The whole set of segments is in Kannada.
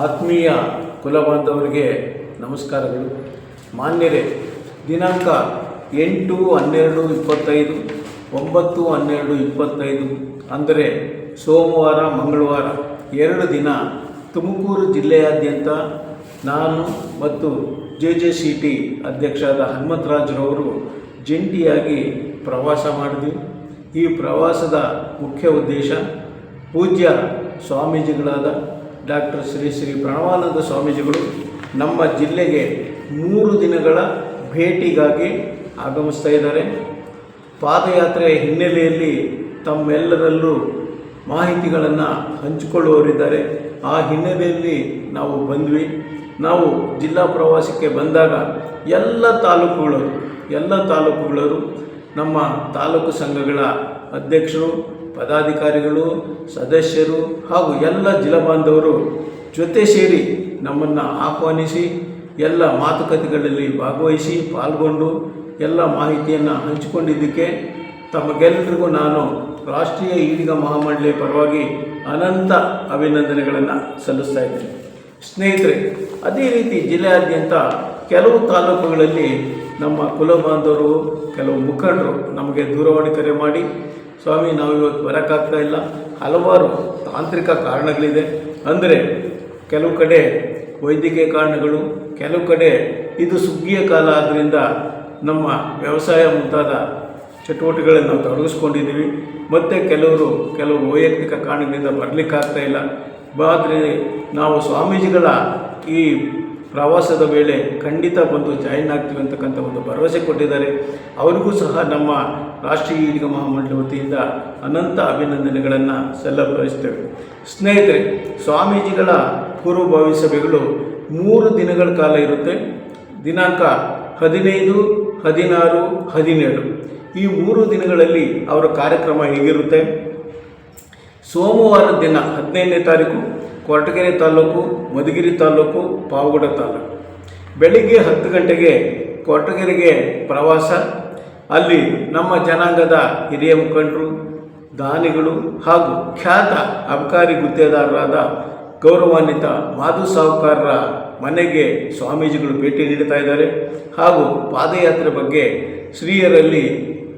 ಆತ್ಮೀಯ ಕುಲಬಾಂಧವರಿಗೆ ನಮಸ್ಕಾರಗಳು. ಮಾನ್ಯರೇ, ದಿನಾಂಕ ಎಂಟು ಹನ್ನೆರಡು ಇಪ್ಪತ್ತೈದು, ಒಂಬತ್ತು ಹನ್ನೆರಡು ಇಪ್ಪತ್ತೈದು, ಅಂದರೆ ಸೋಮವಾರ, ಮಂಗಳವಾರ, ಎರಡು ದಿನ ತುಮಕೂರು ಜಿಲ್ಲೆಯಾದ್ಯಂತ ನಾನು ಮತ್ತು ಜೆ ಜೆ ಸಿ ಟಿ ಅಧ್ಯಕ್ಷರಾದ ಹನುಮಂತರಾಜರವರು ಜಂಟಿಯಾಗಿ ಪ್ರವಾಸ ಮಾಡಿದ್ವಿ. ಈ ಪ್ರವಾಸದ ಮುಖ್ಯ ಉದ್ದೇಶ ಪೂಜ್ಯ ಸ್ವಾಮೀಜಿಗಳಾದ ಡಾಕ್ಟರ್ ಶ್ರೀ ಶ್ರೀ ಪ್ರಣವಾನಂದ ಸ್ವಾಮೀಜಿಗಳು ನಮ್ಮ ಜಿಲ್ಲೆಗೆ ಮೂರು ದಿನಗಳ ಭೇಟಿಗಾಗಿ ಆಗಮಿಸ್ತಾ ಇದ್ದಾರೆ. ಪಾದಯಾತ್ರೆಯ ಹಿನ್ನೆಲೆಯಲ್ಲಿ ತಮ್ಮೆಲ್ಲರಲ್ಲೂ ಮಾಹಿತಿಗಳನ್ನು ಹಂಚಿಕೊಳ್ಳುವವರಿದ್ದಾರೆ. ಆ ಹಿನ್ನೆಲೆಯಲ್ಲಿ ನಾವು ಬಂದ್ವಿ. ನಾವು ಜಿಲ್ಲಾ ಪ್ರವಾಸಕ್ಕೆ ಬಂದಾಗ ಎಲ್ಲ ತಾಲೂಕುಗಳವರು ಎಲ್ಲ ತಾಲೂಕುಗಳವರು ನಮ್ಮ ತಾಲೂಕು ಸಂಘಗಳ ಅಧ್ಯಕ್ಷರು, ಪದಾಧಿಕಾರಿಗಳು, ಸದಸ್ಯರು ಹಾಗೂ ಎಲ್ಲ ಜಿಲ್ಲಾ ಬಾಂಧವರು ಜೊತೆ ಸೇರಿ ನಮ್ಮನ್ನು ಆಹ್ವಾನಿಸಿ, ಎಲ್ಲ ಮಾತುಕತೆಗಳಲ್ಲಿ ಭಾಗವಹಿಸಿ, ಪಾಲ್ಗೊಂಡು ಎಲ್ಲ ಮಾಹಿತಿಯನ್ನು ಹಂಚಿಕೊಂಡಿದ್ದಕ್ಕೆ ತಮಗೆಲ್ಲರಿಗೂ ನಾನು ರಾಷ್ಟ್ರೀಯ ಈಡಿಗ ಮಹಾಮಂಡಳಿಯ ಪರವಾಗಿ ಅನಂತ ಅಭಿನಂದನೆಗಳನ್ನು ಸಲ್ಲಿಸ್ತಾ ಇದ್ದೇನೆ. ಸ್ನೇಹಿತರೆ, ಅದೇ ರೀತಿ ಜಿಲ್ಲೆಯಾದ್ಯಂತ ಕೆಲವು ತಾಲೂಕುಗಳಲ್ಲಿ ನಮ್ಮ ಕುಲ ಬಾಂಧವರು ಕೆಲವು ಮುಖಂಡರು ನಮಗೆ ದೂರವಾಣಿ ಕರೆ ಮಾಡಿ, ಸ್ವಾಮಿ, ನಾವು ಇವತ್ತು ಬರೋಕ್ಕಾಗ್ತಾ ಇಲ್ಲ. ಹಲವಾರು ತಾಂತ್ರಿಕ ಕಾರಣಗಳಿದೆ. ಅಂದರೆ ಕೆಲವು ಕಡೆ ವೈದ್ಯಕೀಯ ಕಾರಣಗಳು, ಕೆಲವು ಕಡೆ ಇದು ಸುಗ್ಗಿಯ ಕಾಲ ಆದ್ದರಿಂದ ನಮ್ಮ ವ್ಯವಸಾಯ ಮುಂತಾದ ಚಟುವಟಿಕೆಗಳನ್ನು ನಾವು ತೊಡಗಿಸ್ಕೊಂಡಿದ್ದೀವಿ. ಮತ್ತು ಕೆಲವರು ಕೆಲವು ವೈಯಕ್ತಿಕ ಕಾರಣಗಳಿಂದ ಬರಲಿಕ್ಕಾಗ್ತಾ ಇಲ್ಲ. ಆದರೆ ನಾವು ಸ್ವಾಮೀಜಿಗಳ ಈ ಪ್ರವಾಸದ ವೇಳೆ ಖಂಡಿತ ಬಂದು ಜಾಯಿನ್ ಆಗ್ತೀವಿ ಅಂತಕ್ಕಂಥ ಒಂದು ಭರವಸೆ ಕೊಟ್ಟಿದ್ದಾರೆ. ಅವರಿಗೂ ಸಹ ನಮ್ಮ ರಾಷ್ಟ್ರೀಯ ಈಡಿಗ ಮಹಾಮಂಡಳಿ ವತಿಯಿಂದ ಅನಂತ ಅಭಿನಂದನೆಗಳನ್ನು ಸಲ್ಲಬಯಸ್ತೇವೆ ಸ್ನೇಹಿತರೆ, ಸ್ವಾಮೀಜಿಗಳ ಪೂರ್ವಭಾವಿ ಸಭೆಗಳು ಮೂರು ದಿನಗಳ ಕಾಲ ಇರುತ್ತೆ. ದಿನಾಂಕ ಹದಿನೈದು, ಹದಿನಾರು, ಹದಿನೇಳು. ಈ ಮೂರು ದಿನಗಳಲ್ಲಿ ಅವರ ಕಾರ್ಯಕ್ರಮ ಹೇಗಿರುತ್ತೆ? ಸೋಮವಾರ ದಿನ ಹದಿನೈದನೇ ತಾರೀಕು ಕೊರಟಗೆರೆ ತಾಲೂಕು, ಮಧುಗಿರಿ ತಾಲೂಕು, ಪಾವಗಡ ತಾಲೂಕು. ಬೆಳಿಗ್ಗೆ ಹತ್ತು ಗಂಟೆಗೆ ಕೊರಟಗೆರೆಗೆ ಪ್ರವಾಸ. ಅಲ್ಲಿ ನಮ್ಮ ಜನಾಂಗದ ಹಿರಿಯ ಮುಖಂಡರು, ದಾನಿಗಳು ಹಾಗೂ ಖ್ಯಾತ ಅಬಕಾರಿ ಗುತ್ತೇದಾರರಾದ ಗೌರವಾನ್ವಿತ ಮಾಧು ಸಾಹುಕಾರರ ಮನೆಗೆ ಸ್ವಾಮೀಜಿಗಳು ಭೇಟಿ ನೀಡ್ತಾ ಇದ್ದಾರೆ. ಹಾಗೂ ಪಾದಯಾತ್ರೆ ಬಗ್ಗೆ ಸ್ತ್ರೀಯರಲ್ಲಿ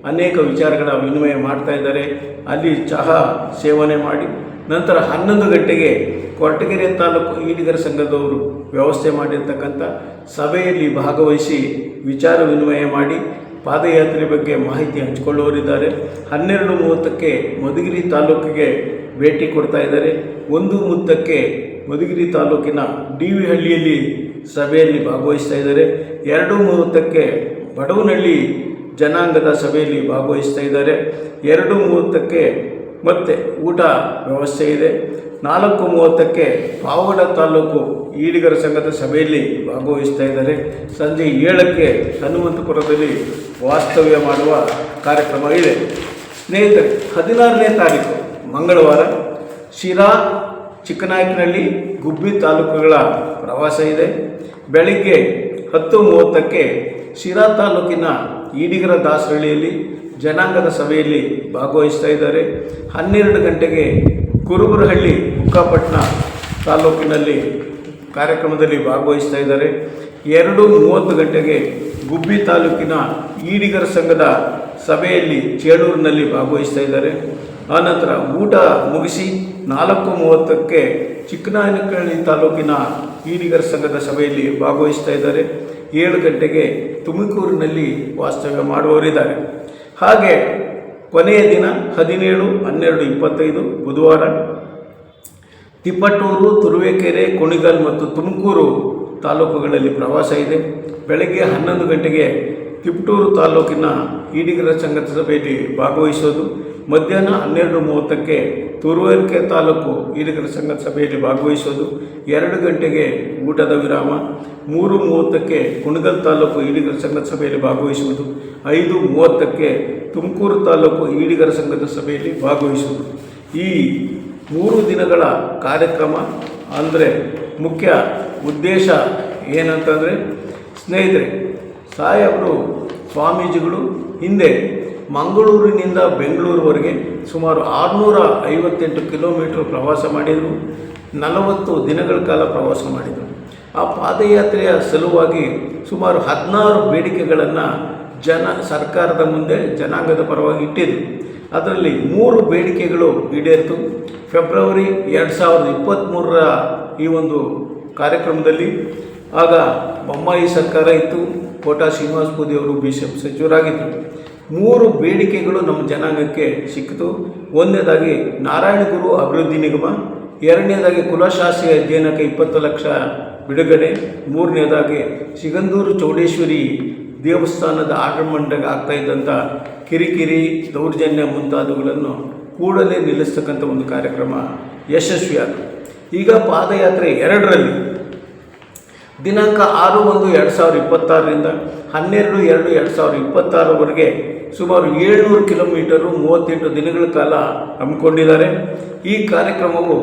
ಅನೇಕ ವಿಚಾರಗಳ ವಿನಿಮಯ ಮಾಡ್ತಾ ಇದ್ದಾರೆ. ಅಲ್ಲಿ ಚಹಾ ಸೇವನೆ ಮಾಡಿ ನಂತರ ಹನ್ನೊಂದು ಗಂಟೆಗೆ ಕೊರಟಗೆರೆ ತಾಲೂಕು ಈಡಿಗರ ಸಂಘದವರು ವ್ಯವಸ್ಥೆ ಮಾಡಿರ್ತಕ್ಕಂಥ ಸಭೆಯಲ್ಲಿ ಭಾಗವಹಿಸಿ ವಿಚಾರ ವಿನಿಮಯ ಮಾಡಿ ಪಾದಯಾತ್ರೆ ಬಗ್ಗೆ ಮಾಹಿತಿ ಹಂಚಿಕೊಳ್ಳುವರಿದ್ದಾರೆ ಹನ್ನೆರಡು ಮೂವತ್ತಕ್ಕೆ ಮಧುಗಿರಿ ತಾಲೂಕಿಗೆ ಭೇಟಿ ಕೊಡ್ತಾ ಇದ್ದಾರೆ. ಒಂದು ಮುತ್ತಕ್ಕೆ ಮಧುಗಿರಿ ತಾಲೂಕಿನ ಡಿ ವಿ ಹಳ್ಳಿಯಲ್ಲಿ ಸಭೆಯಲ್ಲಿ ಭಾಗವಹಿಸ್ತಾ ಇದ್ದಾರೆ. ಎರಡು ಮೂವತ್ತಕ್ಕೆ ಬಡವನಹಳ್ಳಿ ಜನಾಂಗದ ಸಭೆಯಲ್ಲಿ ಭಾಗವಹಿಸ್ತಾ ಇದ್ದಾರೆ. ಎರಡು ಮೂವತ್ತಕ್ಕೆ ಮತ್ತೆ ಊಟ ವ್ಯವಸ್ಥೆ ಇದೆ. ನಾಲ್ಕು ಮೂವತ್ತಕ್ಕೆ ಪಾವಗಡ ತಾಲೂಕು ಈಡಿಗರ ಸಂಘದ ಸಭೆಯಲ್ಲಿ ಭಾಗವಹಿಸ್ತಾ ಇದ್ದಾರೆ. ಸಂಜೆ ಏಳಕ್ಕೆ ಹನುಮಂತಪುರದಲ್ಲಿ ವಾಸ್ತವ್ಯ ಮಾಡುವ ಕಾರ್ಯಕ್ರಮ ಇದೆ. ಸ್ನೇಹಿತರೆ, ಹದಿನಾರನೇ ತಾರೀಕು ಮಂಗಳವಾರ ಶಿರಾ ಚಿಕ್ಕನಾಯಕನಹಳ್ಳಿ ಗುಬ್ಬಿ ತಾಲೂಕುಗಳ ಪ್ರವಾಸ ಇದೆ. ಬೆಳಿಗ್ಗೆ ಹತ್ತು ಮೂವತ್ತಕ್ಕೆ ಶಿರಾ ತಾಲೂಕಿನ ಈಡಿಗರ ದಾಸರಳ್ಳಿಯಲ್ಲಿ ಜನಾಂಗದ ಸಭೆಯಲ್ಲಿ ಭಾಗವಹಿಸ್ತಾ ಇದ್ದಾರೆ. ಹನ್ನೆರಡು ಗಂಟೆಗೆ ಕುರುಬರಹಳ್ಳಿ ಬುಕ್ಕಾಪಟ್ಟಣ ತಾಲೂಕಿನಲ್ಲಿ ಕಾರ್ಯಕ್ರಮದಲ್ಲಿ ಭಾಗವಹಿಸ್ತಾ ಇದ್ದಾರೆ. ಎರಡು ಮೂವತ್ತು ಗಂಟೆಗೆ ಗುಬ್ಬಿ ತಾಲೂಕಿನ ಈಡಿಗರ ಸಂಘದ ಸಭೆಯಲ್ಲಿ ಚೇಳೂರಿನಲ್ಲಿ ಭಾಗವಹಿಸ್ತಾ ಇದ್ದಾರೆ. ಆನಂತರ ಊಟ ಮುಗಿಸಿ ನಾಲ್ಕು ಮೂವತ್ತಕ್ಕೆ ಚಿಕ್ಕನಾಯನಕಳ್ಳಿ ತಾಲೂಕಿನ ಈಡಿಗರ ಸಂಘದ ಸಭೆಯಲ್ಲಿ ಭಾಗವಹಿಸ್ತಾ ಇದ್ದಾರೆ. ಏಳು ಗಂಟೆಗೆ ತುಮಕೂರಿನಲ್ಲಿ ವಾಸ್ತವ್ಯ ಮಾಡುವವರಿದ್ದಾರೆ. ಹಾಗೆ ಕೊನೆಯ ದಿನ ಹದಿನೇಳು, ಹನ್ನೆರಡು, ಇಪ್ಪತ್ತೈದು, ಬುಧವಾರ ತಿಪ್ಪಟ್ಟೂರು ತುರುವೇಕೆರೆ, ಕುಣಿಗಲ್ ಮತ್ತು ತುಮಕೂರು ತಾಲೂಕುಗಳಲ್ಲಿ ಪ್ರವಾಸ ಇದೆ. ಬೆಳಗ್ಗೆ ಹನ್ನೊಂದು ಗಂಟೆಗೆ ತಿಪ್ಟೂರು ತಾಲೂಕಿನ ಈಡಿಗರ ಸಂಘದ ಸಭೆಯಲ್ಲಿ ಭಾಗವಹಿಸೋದು. ಮಧ್ಯಾಹ್ನ ಹನ್ನೆರಡು ಮೂವತ್ತಕ್ಕೆ ತುರುವೇಕೆರೆ ತಾಲೂಕು ಈಡಿಗರ ಸಂಘದ ಸಭೆಯಲ್ಲಿ ಭಾಗವಹಿಸೋದು ಎರಡು ಗಂಟೆಗೆ ಊಟದ ವಿರಾಮ, ಮೂರು ಮೂವತ್ತಕ್ಕೆ ಕುಣಗಲ್ ತಾಲೂಕು ಈಡಿಗರ ಸಂಘದ ಸಭೆಯಲ್ಲಿ ಭಾಗವಹಿಸುವುದು. ಐದು ಮೂವತ್ತಕ್ಕೆ ತುಮಕೂರು ತಾಲೂಕು ಈಡಿಗರ ಸಂಘದ ಸಭೆಯಲ್ಲಿ ಭಾಗವಹಿಸುವುದು. ಈ ಮೂರು ದಿನಗಳ ಕಾರ್ಯಕ್ರಮ ಅಂದರೆ ಮುಖ್ಯ ಉದ್ದೇಶ ಏನಂತಂದರೆ, ಸ್ನೇಹಿತರೆ, ಸಾಹೇಬರು, ಸ್ವಾಮೀಜಿಗಳು ಹಿಂದೆ ಮಂಗಳೂರಿನಿಂದ ಬೆಂಗಳೂರುವರೆಗೆ ಸುಮಾರು ಆರುನೂರ ಐವತ್ತೆಂಟು ಕಿಲೋಮೀಟರ್ ಪ್ರವಾಸ ಮಾಡಿದರು, ನಲವತ್ತು ದಿನಗಳ ಕಾಲ ಪ್ರವಾಸ ಮಾಡಿದರು. ಆ ಪಾದಯಾತ್ರೆಯ ಸಲುವಾಗಿ ಸುಮಾರು ಹದಿನಾರು ಬೇಡಿಕೆಗಳನ್ನು ಜನ, ಸರ್ಕಾರದ ಮುಂದೆ ಜನಾಂಗದ ಪರವಾಗಿ ಇಟ್ಟಿದ್ರು. ಅದರಲ್ಲಿ ಮೂರು ಬೇಡಿಕೆಗಳು ಈಡೇರಿತು. ಫೆಬ್ರವರಿ ಎರಡು ಸಾವಿರದ ಇಪ್ಪತ್ತ್ಮೂರರ ಈ ಒಂದು ಕಾರ್ಯಕ್ರಮದಲ್ಲಿ ಆಗ ಬೊಮ್ಮಾಯಿ ಸರ್ಕಾರ ಇತ್ತು. ಕೋಟಾ ಶ್ರೀನಿವಾಸ ಪೂದಿ ಅವರು ಬಿ ಸಿ ಸಚಿವರಾಗಿದ್ದರು. ಮೂರು ಬೇಡಿಕೆಗಳು ನಮ್ಮ ಜನಾಂಗಕ್ಕೆ ಸಿಕ್ಕಿತು. ಒಂದನೇದಾಗಿ ನಾರಾಯಣಗುರು ಅಭಿವೃದ್ಧಿ ನಿಗಮ, ಎರಡನೇದಾಗಿ ಕುಲಶಾಸ್ತ್ರಿ ಅಧ್ಯಯನಕ್ಕೆ ಇಪ್ಪತ್ತು ಲಕ್ಷ ಬಿಡುಗಡೆ, ಮೂರನೇದಾಗಿ ಸಿಗಂದೂರು ಚೌಡೇಶ್ವರಿ ದೇವಸ್ಥಾನದ ಆಡಮಂಡಗೆ ಆಗ್ತಾ ಇದ್ದಂಥ ಕಿರಿಕಿರಿ ದೌರ್ಜನ್ಯ ಮುಂತಾದವುಗಳನ್ನು ಕೂಡಲೇ ನಿಲ್ಲಿಸ್ತಕ್ಕಂಥ ಒಂದು ಕಾರ್ಯಕ್ರಮ ಯಶಸ್ವಿಯಾಯಿತು ಈಗ ಪಾದಯಾತ್ರೆ ಎರಡರಲ್ಲಿ. ದಿನಾಂಕ ಆರು ಒಂದು ಎರಡು ಸಾವಿರದ ಇಪ್ಪತ್ತಾರರಿಂದ ಹನ್ನೆರಡು ಎರಡು ಎರಡು ಸಾವಿರದ ಇಪ್ಪತ್ತಾರವರೆಗೆ ಸುಮಾರು ಏಳ್ನೂರು ಕಿಲೋಮೀಟರು ಮೂವತ್ತೆಂಟು ದಿನಗಳ ಕಾಲ ಹಮ್ಮಿಕೊಂಡಿದ್ದಾರೆ. ಈ ಕಾರ್ಯಕ್ರಮವು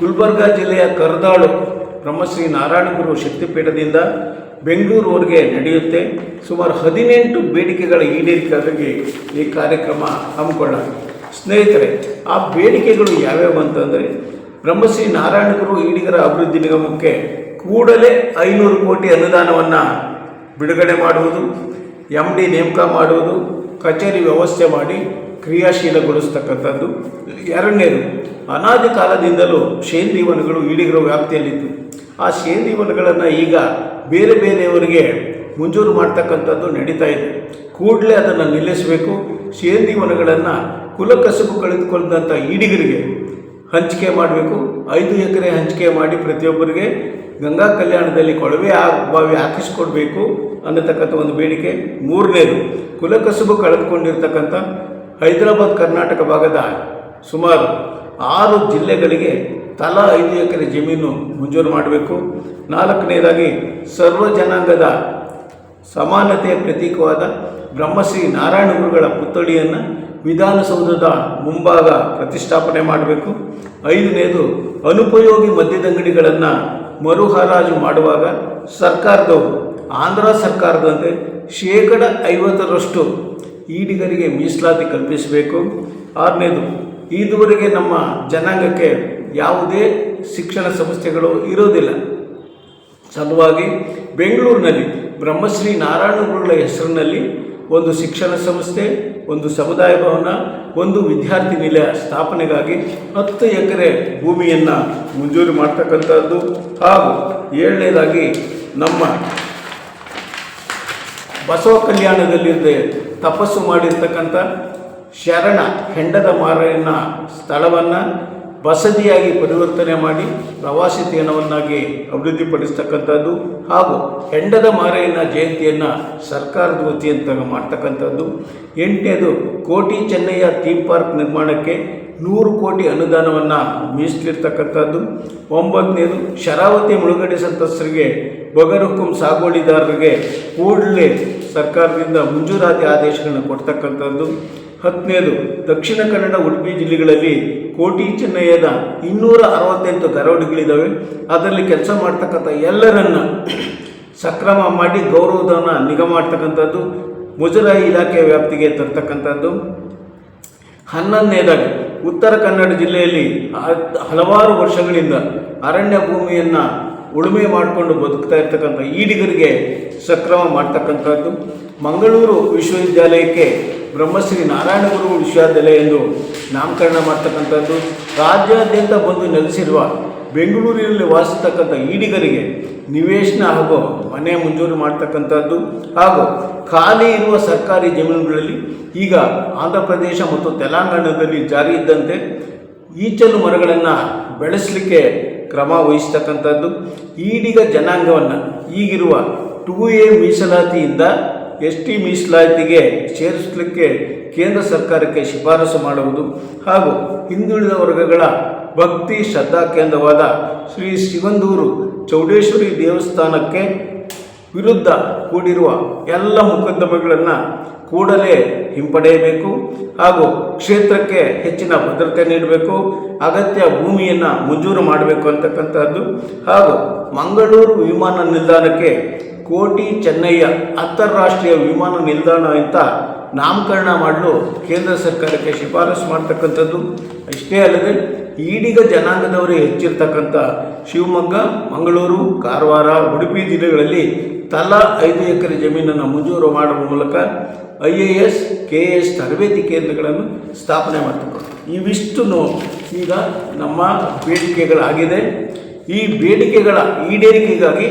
ಗುಲ್ಬರ್ಗಾ ಜಿಲ್ಲೆಯ ಕರ್ದಾಳು ಬ್ರಹ್ಮಶ್ರೀ ನಾರಾಯಣಗುರು ಶಕ್ತಿಪೀಠದಿಂದ ಬೆಂಗಳೂರುವರೆಗೆ ನಡೆಯುತ್ತೆ. ಸುಮಾರು ಹದಿನೆಂಟು ಬೇಡಿಕೆಗಳ ಈಡೇರಿಕೆಗಾಗಿ ಈ ಕಾರ್ಯಕ್ರಮ ಹಮ್ಮಿಕೊಳ್ಳಲಾಗಿದೆ. ಸ್ನೇಹಿತರೆ, ಆ ಬೇಡಿಕೆಗಳು ಯಾವ್ಯಾವು ಅಂತಂದರೆ, ಬ್ರಹ್ಮಶ್ರೀ ನಾರಾಯಣಗುರು ಈಡಿಗರ ಅಭಿವೃದ್ಧಿ ನಿಗಮಕ್ಕೆ ಕೂಡಲೇ ಐನೂರು ಕೋಟಿ ಅನುದಾನವನ್ನು ಬಿಡುಗಡೆ ಮಾಡುವುದು ಎಂ ಡಿ ನೇಮಕ ಮಾಡುವುದು ಕಚೇರಿ ವ್ಯವಸ್ಥೆ ಮಾಡಿ ಕ್ರಿಯಾಶೀಲಗೊಳಿಸ್ತಕ್ಕಂಥದ್ದು. ಎರಡನೇದು, ಅನಾದಿ ಕಾಲದಿಂದಲೂ ಶೇಂದ್ರೀವನಗಳು ಈಡಿಗರ ವ್ಯಾಪ್ತಿಯಲ್ಲಿತ್ತು. ಆ ಶೇಂದ್ರೀವನಗಳನ್ನು ಈಗ ಬೇರೆ ಬೇರೆಯವರಿಗೆ ಮುಂಜೂರು ಮಾಡ್ತಕ್ಕಂಥದ್ದು ನಡೀತಾ ಇದೆ. ಕೂಡಲೇ ಅದನ್ನು ನಿಲ್ಲಿಸಬೇಕು. ಶೇಂದ್ರೀವನಗಳನ್ನು ಕುಲಕಸುಬು ಕಳೆದುಕೊಂಡಂಥ ಈಡಿಗರಿಗೆ ಹಂಚಿಕೆ ಮಾಡಬೇಕು. ಐದು ಎಕರೆ ಹಂಚಿಕೆ ಮಾಡಿ ಪ್ರತಿಯೊಬ್ಬರಿಗೆ ಗಂಗಾ ಕಲ್ಯಾಣದಲ್ಲಿ ಕೊಳವೆ ಬಾವಿ ಹಾಕಿಸ್ಕೊಡ್ಬೇಕು. ಅನ್ನತಕ್ಕಂಥ ಒಂದು ಬೇಡಿಕೆ. ಮೂರನೇದು, ಕುಲಕಸುಬು ಕಳೆದುಕೊಂಡಿರ್ತಕ್ಕಂಥ ಹೈದರಾಬಾದ್ ಕರ್ನಾಟಕ ಭಾಗದ ಸುಮಾರು ಆರು ಜಿಲ್ಲೆಗಳಿಗೆ ತಲಾ ಐದು ಎಕರೆ ಜಮೀನು ಮಂಜೂರು ಮಾಡಬೇಕು. ನಾಲ್ಕನೇದಾಗಿ, ಸರ್ವ ಜನಾಂಗದ ಸಮಾನತೆಯ ಪ್ರತೀಕವಾದ ಬ್ರಹ್ಮಶ್ರೀ ನಾರಾಯಣ ಗುರುಗಳ ಪುತ್ಥಳಿಯನ್ನು ವಿಧಾನಸೌಧದ ಮುಂಭಾಗ ಪ್ರತಿಷ್ಠಾಪನೆ ಮಾಡಬೇಕು. ಐದನೇದು, ಅನುಪಯೋಗಿ ಮದ್ಯದಂಗಡಿಗಳನ್ನು ಮರು ಹರಾಜು ಮಾಡುವಾಗ ಸರ್ಕಾರದವರು, ಆಂಧ್ರ ಸರ್ಕಾರದಂತೆ ಶೇಕಡ ಐವತ್ತರಷ್ಟು ಈಡಿಗರಿಗೆ ಮೀಸಲಾತಿ ಕಲ್ಪಿಸಬೇಕು. ಆರನೇದು ಇದುವರೆಗೆ ನಮ್ಮ ಜನಾಂಗಕ್ಕೆ ಯಾವುದೇ ಶಿಕ್ಷಣ ಸಂಸ್ಥೆಗಳು ಇರೋದಿಲ್ಲ. ಸಲುವಾಗಿ ಬೆಂಗಳೂರಿನಲ್ಲಿ ಬ್ರಹ್ಮಶ್ರೀ ನಾರಾಯಣಗುರುಗಳ ಹೆಸರಿನಲ್ಲಿ ಒಂದು ಶಿಕ್ಷಣ ಸಂಸ್ಥೆ, ಒಂದು ಸಮುದಾಯ ಭವನ, ಒಂದು ವಿದ್ಯಾರ್ಥಿ ನಿಲಯ ಸ್ಥಾಪನೆಗಾಗಿ ಹತ್ತು ಎಕರೆ ಭೂಮಿಯನ್ನು ಮಂಜೂರು ಮಾಡ್ತಕ್ಕಂಥದ್ದು. ಹಾಗೂ ಏಳನೇದಾಗಿ ನಮ್ಮ ಬಸವ ಕಲ್ಯಾಣದಲ್ಲಿ ತಪಸ್ಸು ಮಾಡಿರ್ತಕ್ಕಂಥ ಶರಣ ಹೆಂಡದ ಮಾರಯ್ಯನ ಸ್ಥಳವನ್ನು ಬಸದಿಯಾಗಿ ಪರಿವರ್ತನೆ ಮಾಡಿ ಪ್ರವಾಸಿ ತಾಣವನ್ನಾಗಿ ಅಭಿವೃದ್ಧಿಪಡಿಸ್ತಕ್ಕಂಥದ್ದು ಹಾಗೂ ಹೆಂಡದ ಮಾರಯ್ಯನ ಜಯಂತಿಯನ್ನು ಸರ್ಕಾರದ ವತಿಯಿಂದ ಮಾಡ್ತಕ್ಕಂಥದ್ದು. ಎಂಟನೇದು ಕೋಟಿ ಚೆನ್ನಯ್ಯ ಥೀಮ್ ಪಾರ್ಕ್ ನಿರ್ಮಾಣಕ್ಕೆ ನೂರು ಕೋಟಿ ಅನುದಾನವನ್ನು ಮೀಸಲಿರ್ತಕ್ಕಂಥದ್ದು. ಒಂಬತ್ತನೇದು ಶರಾವತಿ ಮುಳುಗಡೆ ಸಂತ್ರಸ್ತರಿಗೆ ಬಗರ್ ಹುಕುಂ ಸಾಗುವಳಿದಾರರಿಗೆ ಕೂಡಲೇ ಸರ್ಕಾರದಿಂದ ಮುಂಜೂರಾತಿ ಆದೇಶಗಳನ್ನು ಕೊಡ್ತಕ್ಕಂಥದ್ದು. ಹತ್ತನೇದು, ದಕ್ಷಿಣ ಕನ್ನಡ, ಉಡುಪಿ ಜಿಲ್ಲೆಗಳಲ್ಲಿ ಕೋಟಿ ಚೆನ್ನಯ್ಯದ ಇನ್ನೂರ ಅರವತ್ತೆಂಟು ಗರವಡಿಗಳಿದ್ದಾವೆ ಅದರಲ್ಲಿ ಕೆಲಸ ಮಾಡ್ತಕ್ಕಂಥ ಎಲ್ಲರನ್ನ ಸಕ್ರಮ ಮಾಡಿ ಗೌರವಧನ ನಿಗಮ ಮಾಡ್ತಕ್ಕಂಥದ್ದು, ಮುಜರಾಯಿ ಇಲಾಖೆ ವ್ಯಾಪ್ತಿಗೆ ತರ್ತಕ್ಕಂಥದ್ದು. ಹನ್ನೊಂದನೇದಾಗಿ, ಉತ್ತರ ಕನ್ನಡ ಜಿಲ್ಲೆಯಲ್ಲಿ ಹಲವಾರು ವರ್ಷಗಳಿಂದ ಅರಣ್ಯ ಭೂಮಿಯನ್ನು ಉಳುಮೆ ಮಾಡಿಕೊಂಡು ಬದುಕ್ತಾ ಇರ್ತಕ್ಕಂಥ ಈಡಿಗರಿಗೆ ಸಕ್ರಮ ಮಾಡ್ತಕ್ಕಂಥದ್ದು. ಮಂಗಳೂರು ವಿಶ್ವವಿದ್ಯಾಲಯಕ್ಕೆ ಬ್ರಹ್ಮಶ್ರೀ ನಾರಾಯಣ ಗುರು ವಿಶ್ವವಿದ್ಯಾಲಯ ಎಂದು ನಾಮಕರಣ ಮಾಡ್ತಕ್ಕಂಥದ್ದು. ರಾಜ್ಯಾದ್ಯಂತ ಬಂದು ನೆಲೆಸಿರುವ ಬೆಂಗಳೂರಿನಲ್ಲಿ ವಾಸಿಸ್ತಕ್ಕಂಥ ಈಡಿಗರಿಗೆ ನಿವೇಶನ ಹಾಗೂ ಮನೆ ಮಂಜೂರು ಮಾಡ್ತಕ್ಕಂಥದ್ದು. ಹಾಗೂ ಖಾಲಿ ಇರುವ ಸರ್ಕಾರಿ ಜಮೀನುಗಳಲ್ಲಿ ಈಗ ಆಂಧ್ರ ಪ್ರದೇಶ ಮತ್ತು ತೆಲಂಗಾಣದಲ್ಲಿ ಜಾರಿ ಇದ್ದಂತೆ ಈಚಲು ಮರಗಳನ್ನು ಬೆಳೆಸಲಿಕ್ಕೆ ಕ್ರಮ ವಹಿಸ್ತಕ್ಕಂಥದ್ದು. ಈಡಿಗ ಜನಾಂಗವನ್ನು ಈಗಿರುವ ಟೂ ಎ ಮೀಸಲಾತಿಯಿಂದ ಎಸ್ ಟಿ ಮೀಸಲಾತಿಗೆ ಸೇರಿಸಲಿಕ್ಕೆ ಕೇಂದ್ರ ಸರ್ಕಾರಕ್ಕೆ ಶಿಫಾರಸು ಮಾಡುವುದು ಹಾಗೂ ಹಿಂದುಳಿದ ವರ್ಗಗಳ ಭಕ್ತಿ ಶ್ರದ್ಧಾ ಕೇಂದ್ರವಾದ ಶ್ರೀ ಶಿವಂದೂರು ಚೌಡೇಶ್ವರಿ ದೇವಸ್ಥಾನಕ್ಕೆ ವಿರುದ್ಧ ಕೂಡಿರುವ ಎಲ್ಲ ಮೊಕದ್ದಮೆಗಳನ್ನು ಕೂಡಲೇ ಹಿಂಪಡೆಯಬೇಕು ಹಾಗೂ ಕ್ಷೇತ್ರಕ್ಕೆ ಹೆಚ್ಚಿನ ಭದ್ರತೆ ನೀಡಬೇಕು, ಅಗತ್ಯ ಭೂಮಿಯನ್ನು ಮಂಜೂರು ಮಾಡಬೇಕು ಅಂತಕ್ಕಂಥದ್ದು ಹಾಗೂ ಮಂಗಳೂರು ವಿಮಾನ ನಿಲ್ದಾಣಕ್ಕೆ ಕೋಟಿ ಚೆನ್ನಯ್ಯ ಅಂತಾರಾಷ್ಟ್ರೀಯ ವಿಮಾನ ನಿಲ್ದಾಣ ಅಂತ ನಾಮಕರಣ ಮಾಡಲು ಕೇಂದ್ರ ಸರ್ಕಾರಕ್ಕೆ ಶಿಫಾರಸು ಮಾಡ್ತಕ್ಕಂಥದ್ದು. ಅಷ್ಟೇ ಅಲ್ಲದೆ, ಈಡಿಗ ಜನಾಂಗದವರೇ ಹೆಚ್ಚಿರ್ತಕ್ಕಂಥ ಶಿವಮೊಗ್ಗ, ಮಂಗಳೂರು, ಕಾರವಾರ, ಉಡುಪಿ ಜಿಲ್ಲೆಗಳಲ್ಲಿ ತಲಾ ಐದು ಎಕರೆ ಜಮೀನನ್ನು ಮಂಜೂರು ಮಾಡುವ ಮೂಲಕ I A S, K A S ತರಬೇತಿ ಕೇಂದ್ರಗಳನ್ನು ಸ್ಥಾಪನೆ ಮಾಡ್ತಕ್ಕಂಥ ಇವಿಷ್ಟು ಈಗ ನಮ್ಮ ಬೇಡಿಕೆಗಳಾಗಿದೆ. ಈ ಬೇಡಿಕೆಗಳ ಈಡೇರಿಕೆಗಾಗಿ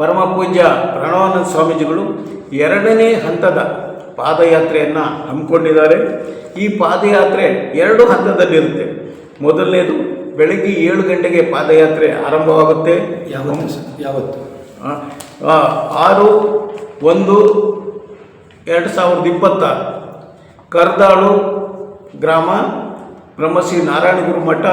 ಪರಮ ಪೂಜ್ಯ ಪ್ರಣವಾನಂದ ಸ್ವಾಮೀಜಿಗಳು ಎರಡನೇ ಹಂತದ ಪಾದಯಾತ್ರೆಯನ್ನು ಹಮ್ಮಿಕೊಂಡಿದ್ದಾರೆ. ಈ ಪಾದಯಾತ್ರೆ ಎರಡು ಹಂತದಲ್ಲಿರುತ್ತೆ. ಮೊದಲನೇದು ಬೆಳಗ್ಗೆ ಏಳು ಗಂಟೆಗೆ ಪಾದಯಾತ್ರೆ ಆರಂಭವಾಗುತ್ತೆ. ಯಾವತ್ತು ಯಾವತ್ತು? ಆರು ಒಂದು ಎರಡು ಸಾವಿರದ ಇಪ್ಪತ್ತಾರು ಕರ್ದಾಳು ಗ್ರಾಮ ಬ್ರಹ್ಮಶ್ರೀ ನಾರಾಯಣಗುರು ಮಠ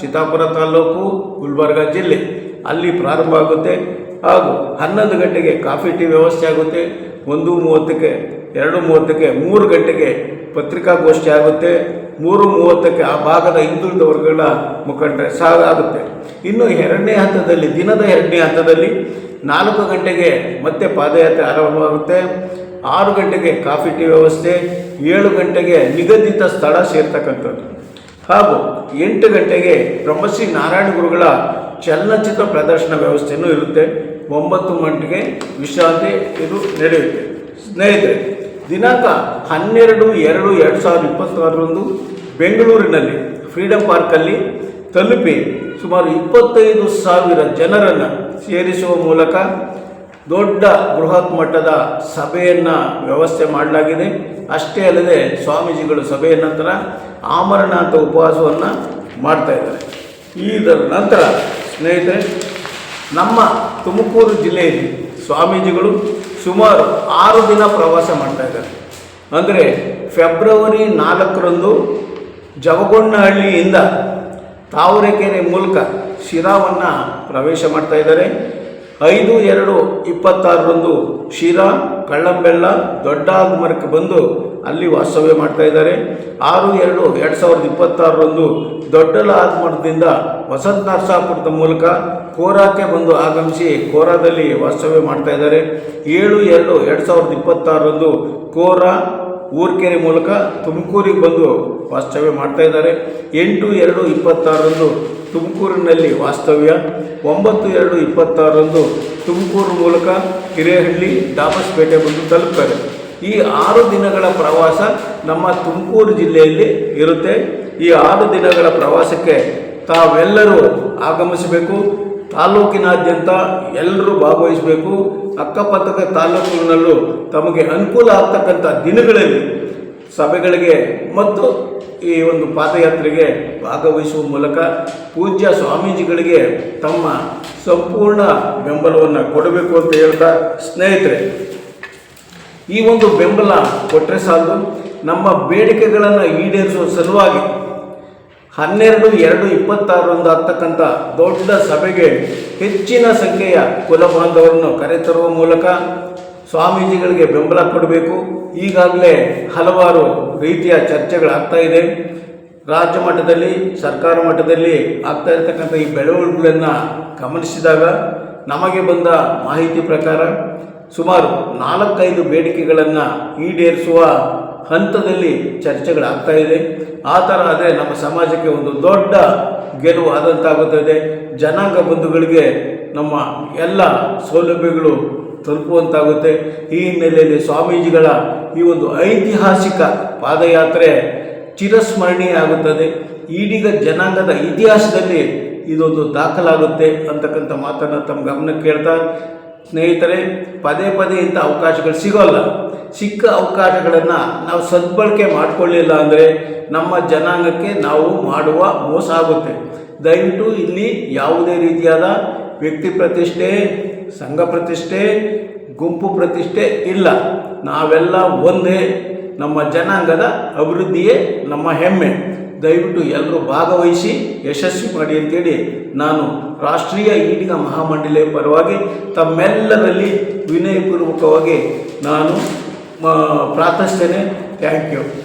ಚಿತ್ತಾಪುರ ತಾಲೂಕು ಗುಲ್ಬರ್ಗ ಜಿಲ್ಲೆ. ಅಲ್ಲಿ ಪ್ರಾರಂಭ ಆಗುತ್ತೆ. ಹಾಗೂ ಹನ್ನೊಂದು ಗಂಟೆಗೆ ಕಾಫಿ, ಟೀ ವ್ಯವಸ್ಥೆ ಆಗುತ್ತೆ. ಒಂದು ಮೂವತ್ತಕ್ಕೆ, ಎರಡು ಮೂವತ್ತಕ್ಕೆ, ಮೂರು ಗಂಟೆಗೆ ಪತ್ರಿಕಾಗೋಷ್ಠಿ ಆಗುತ್ತೆ. ಮೂರು ಮೂವತ್ತಕ್ಕೆ ಆ ಭಾಗದ ಹಿಂದುಳಿದ ವರ್ಗಗಳ ಮುಖಂಡರ ಸಹ ಆಗುತ್ತೆ. ಇನ್ನು ಎರಡನೇ ಹಂತದಲ್ಲಿ, ದಿನದ ಎರಡನೇ ಹಂತದಲ್ಲಿ ನಾಲ್ಕು ಗಂಟೆಗೆ ಮತ್ತೆ ಪಾದಯಾತ್ರೆ ಆರಂಭವಾಗುತ್ತೆ. ಆರು ಗಂಟೆಗೆ ಕಾಫಿ, ಟೀ ವ್ಯವಸ್ಥೆ. ಏಳು ಗಂಟೆಗೆ ನಿಗದಿತ ಸ್ಥಳ ಸೇರ್ತಕ್ಕಂಥದ್ದು. ಹಾಗೂ ಎಂಟು ಗಂಟೆಗೆ ಬ್ರಹ್ಮಶ್ರೀ ನಾರಾಯಣ ಗುರುಗಳ ಚಲನಚಿತ್ರ ಪ್ರದರ್ಶನ ವ್ಯವಸ್ಥೆಯೂ ಇರುತ್ತೆ. ಒಂಬತ್ತು ಗಂಟೆಗೆ ವಿಶ್ರಾಂತಿ ಇದು ನಡೆಯುತ್ತೆ. ಸ್ನೇಹಿತರೆ, ದಿನಾಂಕ ಹನ್ನೆರಡು ಎರಡು ಎರಡು ಸಾವಿರದ ಇಪ್ಪತ್ತಾರರಂದು ಬೆಂಗಳೂರಿನಲ್ಲಿ ಫ್ರೀಡಂ ಪಾರ್ಕಲ್ಲಿ ತಲುಪಿ ಸುಮಾರು ಇಪ್ಪತ್ತೈದು ಸಾವಿರ ಜನರನ್ನು ಸೇರಿಸುವ ಮೂಲಕ ದೊಡ್ಡ ಬೃಹತ್ ಮಟ್ಟದ ಸಭೆಯನ್ನು ವ್ಯವಸ್ಥೆ ಮಾಡಲಾಗಿದೆ. ಅಷ್ಟೇ ಅಲ್ಲದೆ ಸ್ವಾಮೀಜಿಗಳು ಸಭೆಯ ನಂತರ ಆಮರಣಾಂತ ಉಪವಾಸವನ್ನು ಮಾಡ್ತಾ ಇದ್ದಾರೆ. ಇದರ ನಂತರ ಸ್ನೇಹಿತರೆ, ನಮ್ಮ ತುಮಕೂರು ಜಿಲ್ಲೆಯಲ್ಲಿ ಸ್ವಾಮೀಜಿಗಳು ಸುಮಾರು ಆರು ದಿನ ಪ್ರವಾಸ ಮಾಡ್ತಾ ಇದ್ದಾರೆ. ಅಂದರೆ ಫೆಬ್ರವರಿ ನಾಲ್ಕರಂದು ಜವಗೊಂಡನಹಳ್ಳಿಯಿಂದ ತಾವರೆಕೆರೆ ಮೂಲಕ ಶಿರಾವನ್ನು ಪ್ರವೇಶ ಮಾಡ್ತಾ ಇದ್ದಾರೆ. ಐದು ಎರಡು ಇಪ್ಪತ್ತಾರರಂದು ಶಿರಾ, ಕಳ್ಳಂಬೆಳ್ಳ ದೊಡ್ಡ ಆಗಮರಕ್ಕೆ ಬಂದು ಅಲ್ಲಿ ವಾಸ್ತವ್ಯ ಮಾಡ್ತಾ ಇದ್ದಾರೆ. ಆರು ಎರಡು ಎರಡು ಸಾವಿರದ ಇಪ್ಪತ್ತಾರರಂದು ದೊಡ್ಡಲ ಆಗುಮರದಿಂದ ವಸಂತ ನರಸಾಪುರದ ಮೂಲಕ ಕೋರಾಕ್ಕೆ ಬಂದು ಆಗಮಿಸಿ ಕೋರಾದಲ್ಲಿ ವಾಸ್ತವ್ಯ ಮಾಡ್ತಾ ಇದ್ದಾರೆ. ಏಳು ಎರಡು ಎರಡು ಸಾವಿರದ ಇಪ್ಪತ್ತಾರರಂದು ಕೋರಾ, ಊರ್ಕೆರೆ ಮೂಲಕ ತುಮಕೂರಿಗೆ ಬಂದು ವಾಸ್ತವ್ಯ ಮಾಡ್ತಾ ಇದ್ದಾರೆ. ಎಂಟು ಎರಡು ಇಪ್ಪತ್ತಾರರಂದು ತುಮಕೂರಿನಲ್ಲಿ ವಾಸ್ತವ್ಯ. ಒಂಬತ್ತು ಎರಡು ಇಪ್ಪತ್ತಾರರಂದು ತುಮಕೂರು ಮೂಲಕ ಹಿರೇಹಳ್ಳಿ, ದಾಬಸ್ಪೇಟೆ ಬಂದು ತಲುಪ್ತಾರೆ. ಈ ಆರು ದಿನಗಳ ಪ್ರವಾಸ ನಮ್ಮ ತುಮಕೂರು ಜಿಲ್ಲೆಯಲ್ಲಿ ಇರುತ್ತೆ. ಈ ಆರು ದಿನಗಳ ಪ್ರವಾಸಕ್ಕೆ ತಾವೆಲ್ಲರೂ ಆಗಮಿಸಬೇಕು. ತಾಲೂಕಿನಾದ್ಯಂತ ಎಲ್ಲರೂ ಭಾಗವಹಿಸಬೇಕು. ಅಕ್ಕಪಕ್ಕದ ತಾಲೂಕಿನಲ್ಲೂ ತಮಗೆ ಅನುಕೂಲ ಆಗ್ತಕ್ಕಂಥ ದಿನಗಳಲ್ಲಿ ಸಭೆಗಳಿಗೆ ಮತ್ತು ಈ ಒಂದು ಪಾದಯಾತ್ರೆಗೆ ಭಾಗವಹಿಸುವ ಮೂಲಕ ಪೂಜ್ಯ ಸ್ವಾಮೀಜಿಗಳಿಗೆ ತಮ್ಮ ಸಂಪೂರ್ಣ ಬೆಂಬಲವನ್ನು ಕೊಡಬೇಕು ಅಂತ ಹೇಳ್ತಾ ಸ್ನೇಹಿತರೆ, ಈ ಒಂದು ಬೆಂಬಲ ಕೊಟ್ಟರೆ ಸಾಲದು ನಮ್ಮ ಬೇಡಿಕೆಗಳನ್ನು ಈಡೇರಿಸುವ ಸಲುವಾಗಿ ಹನ್ನೆರಡು, ಎರಡು, ಇಪ್ಪತ್ತಾರರಂದು ಆಗ್ತಕ್ಕಂಥ ದೊಡ್ಡ ಸಭೆಗೆ ಹೆಚ್ಚಿನ ಸಂಖ್ಯೆಯ ಕುಲ ಬಾಂಧವರನ್ನು ಕರೆತರುವ ಮೂಲಕ ಸ್ವಾಮೀಜಿಗಳಿಗೆ ಬೆಂಬಲ ಕೊಡಬೇಕು. ಈಗಾಗಲೇ ಹಲವಾರು ರೀತಿಯ ಚರ್ಚೆಗಳಾಗ್ತಾ ಇದೆ. ರಾಜ್ಯ ಮಟ್ಟದಲ್ಲಿ, ಸರ್ಕಾರ ಮಟ್ಟದಲ್ಲಿ ಆಗ್ತಾ ಇರತಕ್ಕಂಥ ಈ ಬೆಳವಣಿಗೆಗಳನ್ನು ಗಮನಿಸಿದಾಗ ನಮಗೆ ಬಂದ ಮಾಹಿತಿ ಪ್ರಕಾರ ಸುಮಾರು ನಾಲ್ಕೈದು ಬೇಡಿಕೆಗಳನ್ನು ಈಡೇರಿಸುವ ಹಂತದಲ್ಲಿ ಚರ್ಚೆಗಳಾಗ್ತಾ ಇದೆ. ಆ ಥರ ಆದರೆ ನಮ್ಮ ಸಮಾಜಕ್ಕೆ ಒಂದು ದೊಡ್ಡ ಗೆಲುವು ಆದಂತಾಗುತ್ತದೆ. ಜನಾಂಗ ಬಂಧುಗಳಿಗೆ ನಮ್ಮ ಎಲ್ಲ ಸೌಲಭ್ಯಗಳು ತಲುಪುವಂತಾಗುತ್ತೆ. ಈ ಹಿನ್ನೆಲೆಯಲ್ಲಿ ಸ್ವಾಮೀಜಿಗಳ ಈ ಒಂದು ಐತಿಹಾಸಿಕ ಪಾದಯಾತ್ರೆ ಚಿರಸ್ಮರಣೀಯ ಆಗುತ್ತದೆ. ಈಡಿಗ ಜನಾಂಗದ ಇತಿಹಾಸದಲ್ಲಿ ಇದೊಂದು ದಾಖಲಾಗುತ್ತೆ ಅಂತಕ್ಕಂಥ ಮಾತನ್ನು ತಮ್ಮ ಗಮನಕ್ಕೆ ಕೇಳ್ತಾ ಸ್ನೇಹಿತರೆ, ಪದೇ ಪದೇ ಇಂಥ ಅವಕಾಶಗಳು ಸಿಗೋಲ್ಲ. ಸಿಕ್ಕ ಅವಕಾಶಗಳನ್ನು ನಾವು ಸದ್ಬಳಕೆ ಮಾಡಿಕೊಳ್ಳಿಲ್ಲ ಅಂದರೆ ನಮ್ಮ ಜನಾಂಗಕ್ಕೆ ನಾವು ಮಾಡುವ ಮೋಸ ಆಗುತ್ತೆ. ದಯವಿಟ್ಟು ಇಲ್ಲಿ ಯಾವುದೇ ರೀತಿಯಾದ ವ್ಯಕ್ತಿ ಪ್ರತಿಷ್ಠೆ ಸಂಘ ಪ್ರತಿಷ್ಠೆ, ಗುಂಪು ಪ್ರತಿಷ್ಠೆ ಇಲ್ಲ. ನಾವೆಲ್ಲ ಒಂದೇ ನಮ್ಮ ಜನಾಂಗದ ಅಭಿವೃದ್ಧಿಯೇ ನಮ್ಮ ಹೆಮ್ಮೆ. ದಯವಿಟ್ಟು ಎಲ್ಲರೂ ಭಾಗವಹಿಸಿ, ಯಶಸ್ವಿ ಮಾಡಿ ಅಂತೇಳಿ ನಾನು ರಾಷ್ಟ್ರೀಯ ಈಡಿಗ ಮಹಾಮಂಡಳಿಯ ಪರವಾಗಿ ತಮ್ಮೆಲ್ಲರಲ್ಲಿ ವಿನಯಪೂರ್ವಕವಾಗಿ ನಾನು ಪ್ರಾರ್ಥಿಸ್ತೇನೆ. Thank you